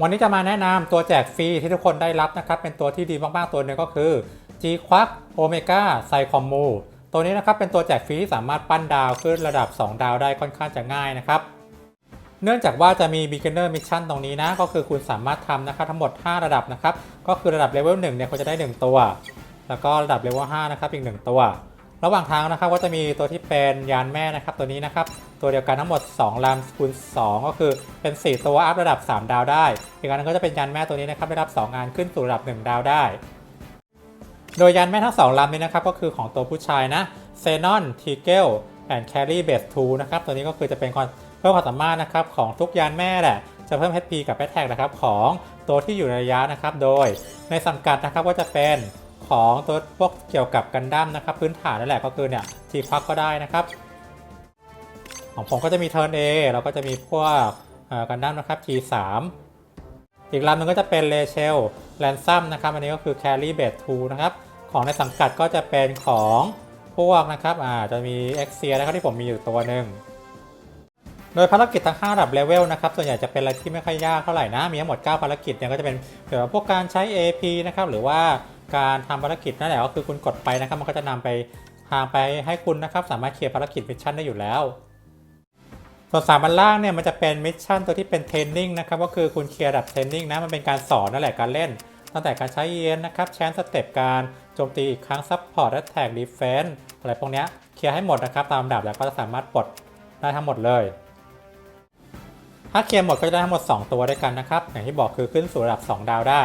วันนี้จะมาแนะนำตัวแจกฟรีที่ทุกคนได้รับนะครับ เป็นตัวที่ดีมากๆตัวหนึ่งก็คือ G q u a c Omega p s y c o m m u ตัวนี้นะครับเป็นตัวแจกฟรีที่สามารถปั้นดาวขึ้นระดับ 2 ดาวได้ค่อนข้างจะง่ายนะครับ เนื่องจากว่าจะมี beginner mission ตรงนี้นะ ก็คือคุณสามารถทำนะครับทั้งหมด 5 ระดับนะครับ ก็คือระดับ level 1เนี่ยคุณจะได้ 1 ตัว แล้วก็ระดับ level 5นะครับอีก 1 ตัว ระหว่างทางนะครับก็จะมีตัวที่เป็นยานแม่นะครับ ตัวนี้นะครับ ตัวเดียวกันทั้งหมด2ลำคูณ2 ก็คือเป็น 4 ตัวอัพระดับ 3 ดาวได้ อีกอันนึงก็จะเป็นยานแม่ตัวนี้นะครับได้รับ 2 งานขึ้นสู่ระดับ 1 ดาวได้ โดยยานแม่ทั้ง 2ลำนี้นะครับก็คือของตัวผู้ชายนะเซนอนทีเกลแอนด์แครีเบส2นะครับตัวนี้ก็คือจะเป็นความเพิ่มความสามารถนะครับของทุกยานแม่แหละจะเพิ่ม HP กับ Attack นะครับของตัวที่อยู่ในระยะนะครับ โดยในสังกัดนะครับก็จะเป็น ของตัวพวกเกี่ยวกับกันดั้มนะครับ พื้นฐานนั่นแหละก็คือเนี่ยทีพักก็ได้นะครับ ของผมก็จะมีเทิร์น A แล้วก็จะมีพวกกันดั้มนะครับ G3 อีกลำหนึงก็จะเป็นเลเชลแลนซัมนะครับ อันนี้ก็คือ Carry b a t 2นะครับ ของในสังกัดก็จะเป็นของพวกนะครับอ่าจะมี e x i a นะครับที่ผมมีอยู่ตัวหนึ่งโดยภารกิจทั้ง5ระดับเลเวลนะครับ ส่วนใหญ่จะเป็นอะไรที่ไม่ค่อยยากเท่าไหร่นะ มีทั้งหมด 9 ภารกิจเนี่ยก็จะเป็นเกี่ยวกับพวกการใช้ AP นะครับ หรือว่า การทำภารกิจนั่นแหละก็คือคุณกดไปนะครับ มันก็จะนำไปทางไปให้คุณนะครับสามารถเคลียร์ภารกิจมิชชั่นได้อยู่แล้ว ส่วนสามอันล่างเนี่ยมันจะเป็นมิชชั่นตัวที่เป็นเทรนนิ่งนะครับก็คือคุณเคลียร์ระดับเทรนนิ่งนะมันเป็นการสอนนั่นแหละการเล่น ตั้งแต่การใช้เอ็นนะครับแชนสเต็ปการโจมตีอีกครั้งซับพอร์ตและแท็กดีเฟนส์อะไรพวกเนี้ยเคลียร์ให้หมดนะครับตามดับแล้วก็จะสามารถปลดได้ทั้งหมดเลยถ้าเคลียร์หมดก็จะได้ทั้งหมด 2 ตัวด้วยกันนะครับ อย่างที่บอกคือขึ้นสู่ระดับ 2 ดาวได้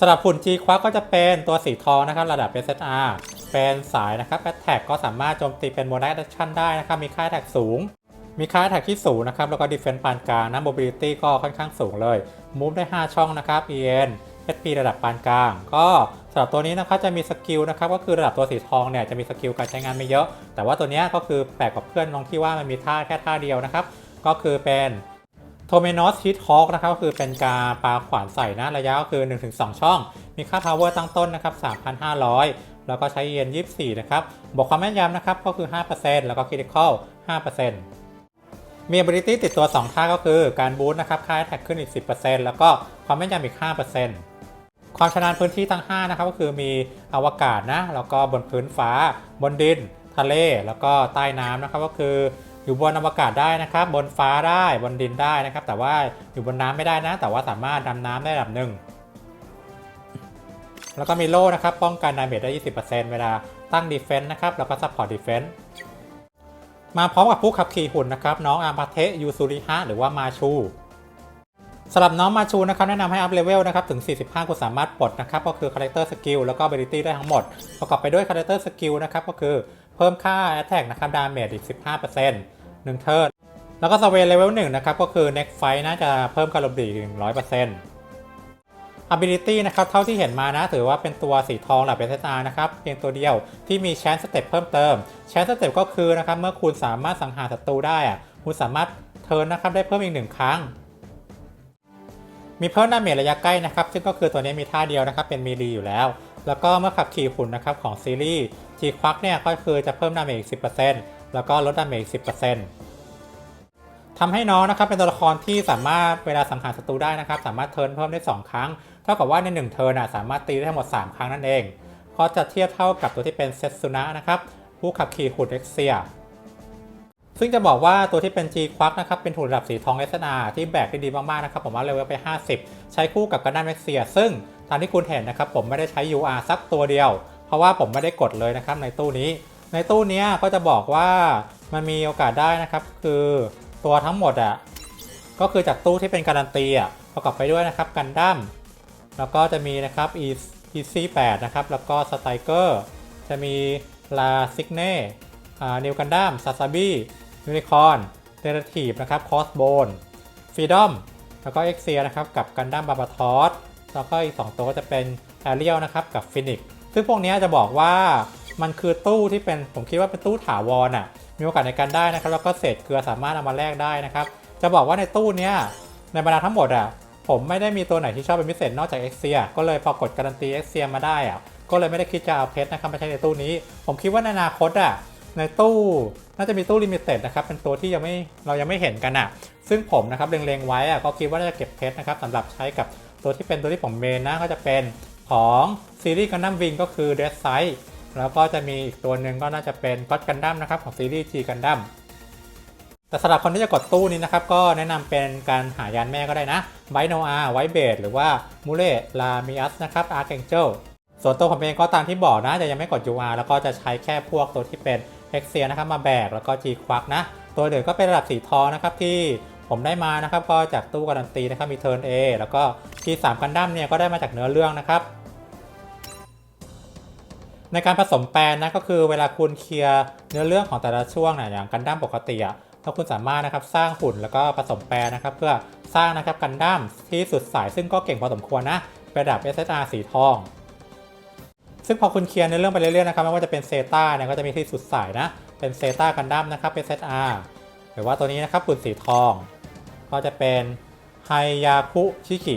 สำหรับหุ่น G ควักก็จะเป็นตัวสีทองนะครับระดับ SSR เป็นสายนะครับแอตแทกก็สามารถโจมตีเป็นโมนาแอคชั่นได้นะครับมีค่าแท็กสูง มีค่าแท็กที่สูงนะครับแล้วก็ดีเฟน s ์ปานกลางนะ mobility ก็ค่อนข้างสูงเลย move ได้ 5 ช่องนะครับ EN HP ระดับปานกลาง ก็สำหรับตัวนี้นะครับจะมีสกิลนะครับก็คือระดับตัวสีทองเนี่ยจะมีสกิลการใช้งานไม่เยอะ แต่ว่าตัวนี้ก็คือแปลกกว่าเพื่อนตรงที่ว่ามันมีท่าแค่ท่าเดียวนะครับก็คือเป็น โทเมนอสฮิตฮอ k นะครับก็คือเป็นการปาขวานใส่นะระยะก็คือ 1-2 ช่อง มีค่า power ตั้งต้นนะครับ 3,500 แล้วก็ใช้เยน24 นะครับบอกความแม่นยำนะครับก็คือ 5%แล้วก็ critical 5%มี ability ติดตัว2ท่าก็คือการบูสต์นะครับค่าแท็กขึ้นอีก 10%แล้วก็ความแม่นยำอีก 5%ความชำนาญพื้นที่ทั้ง 5 นะครับก็คือมีอวกาศนะแล้วก็บนพื้นฟ้าบนดิน ทะเลแล้วก็ใต้น้ำนะครับก็คืออยู่บนอวกาศได้นะครับ บนฟ้าได้บนดินได้นะครับ แต่ว่าอยู่บนน้ำไม่ได้นะ แต่ว่าสามารถดำน้ำได้ระดับหนึ่งแล้วก็มีโล่นะครับ ป้องกันดาเมจได้ 20%เวลาตั้งดีเฟนต์นะครับ แล้วก็ซัพพอร์ตดีเฟนต์มาพร้อมกับผู้ขับขี่หุ่นนะครับ น้องอามาเทะยูซูริฮะหรือว่ามาชูสำหรับน้องมาชูนะครับแนะนำให้อัพเลเวลนะครับถึง 45 คุณสามารถปลดนะครับ ก็คือคาแรคเตอร์สกิลแล้วก็ ability ได้ทั้งหมด ประกอบไปด้วยคาแรคเตอร์สกิลนะครับก็คือ เพิ่มค่า attack นะครับดาเมจอีก 15% 1 เทิร์นแล้วก็สเวเลเวล1นะครับ ก็คือ next fight น่าจะเพิ่มคาร์บีถึง 100% ability นะครับ เท่าที่เห็นมานะ ถือว่าเป็นตัวสีทองหลับเป็นเซตานะครับ เพียงตัวเดียวที่มีแชนสเต็ปเพิ่มเติมแชนสเต็ปก็คือนะครับ เมื่อคุณสามารถสังหารศัตรูได้อะคุณสามารถเทิร์นนะครับได้เพิ่มอีกหนึ่งครั้ง มีเพิ่มดาเมจระยะใกล้นะครับซึ่งก็คือตัวนี้มีท่าเดียวนะครับเป็นมีรีอยู่แล้ว แล้วก็เมื่อขับขี่หุ่นนะครับของซีรีส์ G ควักเนี่ยก็คือจะเพิ่มดาเมจอีก 10%แล้วก็ลดดาเมจอีก 10%ทำให้น้องนะครับเป็นตัวละครที่สามารถเวลาสังหารศัตรูได้นะครับสามารถเทิร์นเพิ่มได้ 2 ครั้ง เท่ากับว่าใน 1 เทิร์นสามารถตีได้ทั้งหมด 3 ครั้งนั่นเองก็จะเทียบเท่ากับตัวที่เป็นเซตสุนะนะครับผู้ขับขี่หุ่นเอ็กเซีย ซึ่งจะบอกว่าตัวที่เป็น G ควักนะครับเป็นหุ่นระดับสีทอง SNR ที่แบกได้ดีมากๆนะครับผมว่าเลเวลไป 50 ใช้คู่กับกันดั้มเอ็กเซีย ซึ่งตามที่คุณเห็นนะครับผมไม่ได้ใช้ UR สักตัวเดียว เพราะว่าผมไม่ได้กดเลยนะครับในตู้นี้ ในตู้นี้ก็จะบอกว่ามันมีโอกาสได้นะครับคือตัวทั้งหมดอะก็คือจากตู้ที่เป็นการันตีอะประกอบไปด้วยนะครับกันดั้มแล้วก็จะมีนะครับ e e c 8นะครับแล้วก็สไตเกอร์จะมีลาซิกเน่นิวกันดั้มซาซาบิ ยูนิคอร์นเดเรทีฟนะครับคอสโบนฟรีดอมแล้วก็เอ็กเซียนะครับกับกันดั้มบาบาทอสแล้วก็อีก 2 ตัวก็จะเป็นแอเรียลนะครับกับฟินิกซึ่งพวกนี้จะบอกว่ามันคือตู้ที่เป็นผมคิดว่าเป็นตู้ถาวรอะมีโอกาสในการได้นะครับแล้วก็เศษเกลือสามารถเอามาแลกได้นะครับจะบอกว่าในตู้เนี้ยในบรรดาทั้งหมดอะผมไม่ได้มีตัวไหนที่ชอบเป็นพิเศษนอกจากเอ็กเซียก็เลยพอกดการันตีเอ็กเซียมาได้อะก็เลยไม่ได้คิดจะเอาเพชรนะครับมาใช้ในตู้นี้ ผมคิดว่าในอนาคตอะ ในตู้น่าจะมีตู้ลิมิเต็ดนะครับเป็นตัวที่ยังไม่เรายังไม่เห็นกันอะ ซึ่งผมนะครับเล็งๆไว้อะก็คิดว่าน่าจะเก็บเพชรนะครับสำหรับใช้กับตัวที่เป็นตัวที่ผมเมนนะก็จะเป็นของซีรีส์กันดั้มวิงก็คือเด d ไซ e แล้วก็จะมีอีกตัวหนึ่งก็น่าจะเป็นก็ d กันดั้มนะครับของซีรีส์ G กันดั้มแต่สำหรับคนที่จะกดตู้นี้นะครับก็แนะนำเป็นการหายานแม่ก็ได้นะไวโนอาไวเบดหรือว่ามูเลลามิอัสนะครับอาร์เ n งเจลส่วนตัวผมเองก็ตามที่บอกนะจะยังไม่กด UR แล้วก็จะใช้แค่พวกตัวที่เป็น เฮกเซียนะครับมาแบกแล้วก็ G ควักนะ ตัวอื่นก็เป็นระดับสีทองนะครับที่ผมได้มานะครับก็จากตู้การันตีนะครับมีเทิร์น A แล้วก็ G3 กันดั้มเนี่ยก็ได้มาจากเนื้อเรื่องนะครับ ในการผสมแปลนนะก็คือเวลาคุณเคลียร์เนื้อเรื่องของแต่ละช่วงเนี่ยอย่างกันดั้มปกติอะถ้าคุณสามารถนะครับสร้างหุ่นแล้วก็ผสมแปลนะครับ เพื่อสร้างนะครับกันดั้มที่สุดสายซึ่งก็เก่งพอสมควรนะเป็นระดับ SSR สีทอง ซึ่งพอคุณเคลียร์ในเรื่องไปเรื่อยๆนะครับไม่ว่าจะเป็นเซตาเนี่ยก็จะมีที่สุดสายนะ เป็นเซตากันดั้มนะครับ เป็น SSR หรือว่าตัวนี้นะครับปุ่นสีทอง ก็จะเป็นไฮยาคุชิกิ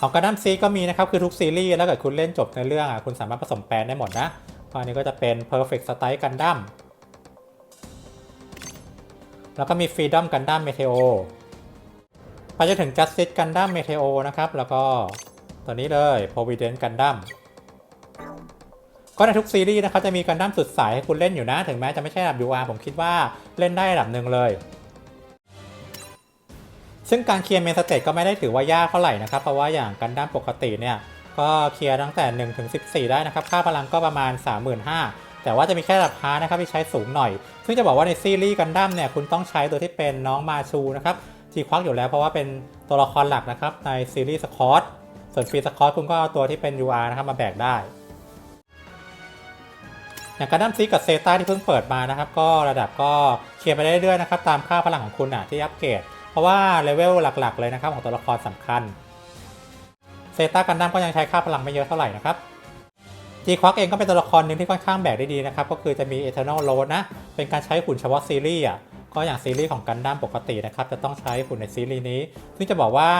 ของกันดั้มซีก็มีนะครับ คือทุกซีรีส์แล้วเกิดคุณเล่นจบในเรื่องอะคุณสามารถผสมแปลนได้หมดนะอันนี้ก็จะเป็น Perfect Strike Gundam แล้วก็มี Freedom Gundam Meteo ไปจนถึง Justice Gundam Meteo นะครับ แล้วก็ ตัวนี้เลย Providence Gundam ก็ในทุกซีรีส์นะครับจะมีกันดั้มสุดสายให้คุณเล่นอยู่นะ ถึงแม้จะไม่ใช่ระดับ UR ผมคิดว่าเล่นได้ระดับหนึ่งเลย ซึ่งการเคลียร์เมนสเตจก็ไม่ได้ถือว่ายากเท่าไหร่นะครับ เพราะว่าอย่างกันดั้มปกติเนี่ย ก็เคลียร์ตั้งแต่ 1 ถึง 14 ได้นะครับ ค่าพลังก็ประมาณ 35,000 แต่ว่าจะมีแค่ระดับฮาร์นะครับที่ใช้สูงหน่อย ซึ่งจะบอกว่าในซีรีส์กันดั้มเนี่ยคุณต้องใช้ตัวที่เป็นน้องมาชูนะครับที่ควักอยู่แล้วเพราะว่าเป็นตัวละครหลักนะครับในซีรีส์สคอต ส่วนฟรีสคอตคุณก็เอาตัวที่เป็น UR นะครับมาแบกได้ อย่างการดั้มซีกับเซตาที่เพิ่งเปิดมานะครับ ก็ระดับก็เคลียร์ไปได้เรื่อยๆนะครับตามค่าพลังของคุณอะที่อัปเกรด เพราะว่าเลเวลหลักๆ เลยนะครับของตัวละครสำคัญ เซตากันดั้มก็ยังใช้ค่าพลังไม่เยอะเท่าไหร่นะครับจีควักเองก็เป็นตัวละครหนึ่งที่ค่อนข้างแบกได้ดีนะครับ ก็คือจะมี Eternal Load นะ เป็นการใช้หุ่นเฉพาะซีรีส์อะก็อย่างซีรีส์ของกันดั้มปกตินะครับ จะต้องใช้หุ่นในซีรีส์นี้ ซึ่งจะบอกว่า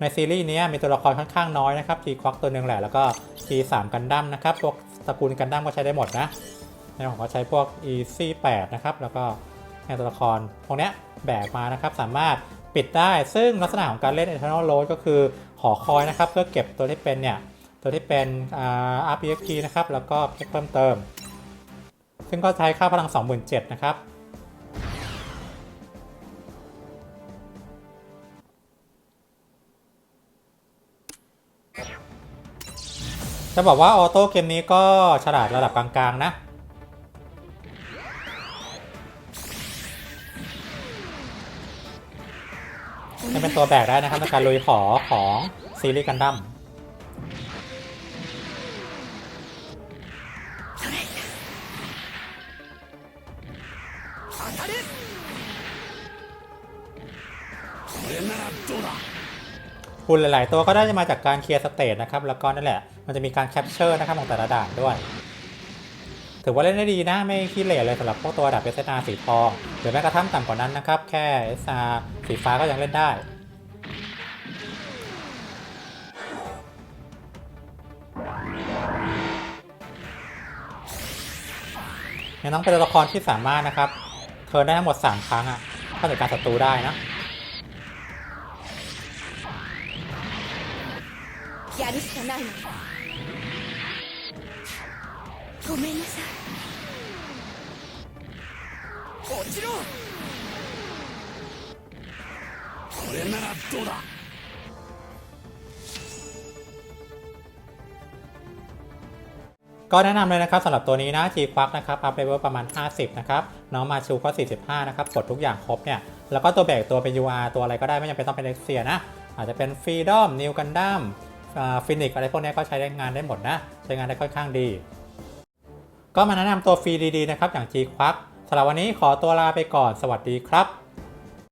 ในซีรีส์นี้มีตัวละครค่อนข้างน้อยนะครับจีควักตัวหนึ่งแหละแล้วก็ G3 กันดั้มนะครับพวกตระกูลกันดั้มก็ใช้ได้หม d นะในผมก็ใช้พวก EC 8นะครับแล้วก็ในตัวละครพวกเนี้ยแบกมานะครับสามารถปิดได้ซึ่งลักษณะของการเล่น Eternal Load ก็คือหอคอยนะครับเพื่อเก็บตัวที่เป็นเนี่ยตัวที่เป็นอ่า RPXP นะครับแล้วก็เพชรเพิ่มเติม ซึ่งก็ใช้ค่าพลัง 27,000นะครับ จะบอกว่าออโต้เกมนี้ก็ฉลาดระดับกลางๆนะนี่เป็นตัวแบกได้นะครับในการลุยขอของซีรีส์กันดั้มหุ่นหลาย ๆ ตัวก็ได้จะมาจากการเคลียร์สเตจนะครับ แล้วก็นั่นแหละ มันจะมีการแคปเจอร์นะครับของแต่ละด่านด้วย ถือว่าเล่นได้ดีนะ ไม่ขี้เหร่เลยสำหรับพวกตัวดับเอสอาสีทอง หรือแม้กระทั่งต่ำกว่านั้นนะครับ แค่เอสอาสีฟ้าก็ยังเล่นได้ ยังต้องเป็นตัวละครที่สามารถนะครับเทิร์นได้ทั้งหมด 3 ครั้งอะเข้าจัดการศัตรูได้นะ やるしかないの ごめんなさい落ちろこれならどうだ ก็แนะนำเลยนะครับสำหรับตัวนี้นะ G ควักนะครับอัพเลเวลประมาณ 50 นะครับ น้องมาชูก็ 45 นะครับ กดทุกอย่างครบเนี่ย แล้วก็ตัวแบกตัวเป็น UR ตัวอะไรก็ได้ไม่จำเป็นต้องเป็นเอ็กเซียนะ อาจจะเป็น Freedom New Gundam ฟินิกอะไรพวกนี้ก็ใช้ได้งานได้หมดนะ ใช้งานได้ค่อนข้างดี ก็มาแนะนำตัวฟรีดีๆนะครับ อย่าง G ควักสำหรับวันนี้ขอตัวลาไปก่อนสวัสดีครับ